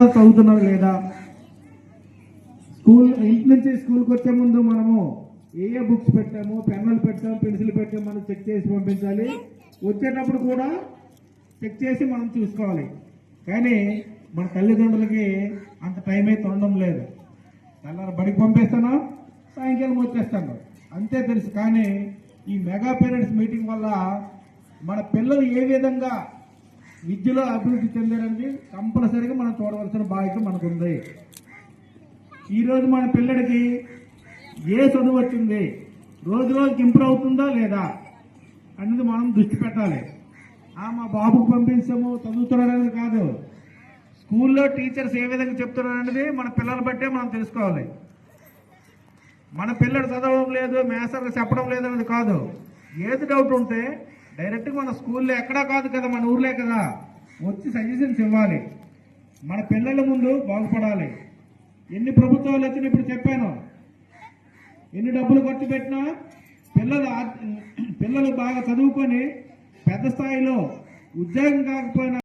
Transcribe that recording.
చదువుతున్నారు లేదా? స్కూల్ ఇంటి నుంచి స్కూల్కి వచ్చే ముందు మనము ఏ ఏ బుక్స్ పెట్టాము? పెన్నులు పెట్టాము పెన్సిల్ పెట్టాము మనం చెక్ చేసి పంపించాలి. వచ్చేటప్పుడు కూడా చెక్ చేసి మనం చూసుకోవాలి. కానీ మన తల్లిదండ్రులకి అంత టైం అయితే ఉండడం లేదు. తెల్లారి బడికి పంపిస్తాను సాయంకాలం వచ్చేస్తాను. అంతే తెలుసు. కానీ ఈ మెగా పేరెంట్స్ మీటింగ్ వల్ల మన పిల్లలు ఏ విధంగా విద్యలో అభివృద్ధి చెందడానికి కంపల్సరీగా మనం చూడవలసిన బాధ్యత మనకు ఉంది ఈరోజు మన పిల్లడికి ఏ చదువు వచ్చింది? రోజు రోజుకి ఇంప్రూవ్ అవుతుందా లేదా అనేది మనం దృష్టి పెట్టాలి. ఆ మా బాబుకు పంపించాము చదువుతున్నారనేది కాదు. స్కూల్లో టీచర్స్ ఏ విధంగా చెప్తున్నారు అనేది మన పిల్లలు బట్టే మనం తెలుసుకోవాలి. మన పిల్లడు చదవడం లేదు మేసర్ చెప్పడం లేదు అనేది కాదు. ఏది డౌట్ ఉంటే డైరెక్ట్గా మన స్కూల్లో ఎక్కడా కాదు కదా మన ఊర్లే కదా. వచ్చి సజెషన్స్ ఇవ్వాలి. మన పిల్లల ముందు బాగుపడాలి. ఎన్ని ప్రభుత్వాలు వచ్చినా ఇప్పుడు చెప్పాను. ఎన్ని డబ్బులు ఖర్చు పెట్టినా పిల్లలు పిల్లలు బాగా చదువుకొని పెద్ద స్థాయిలో ఉద్యోగం కాకపోయినా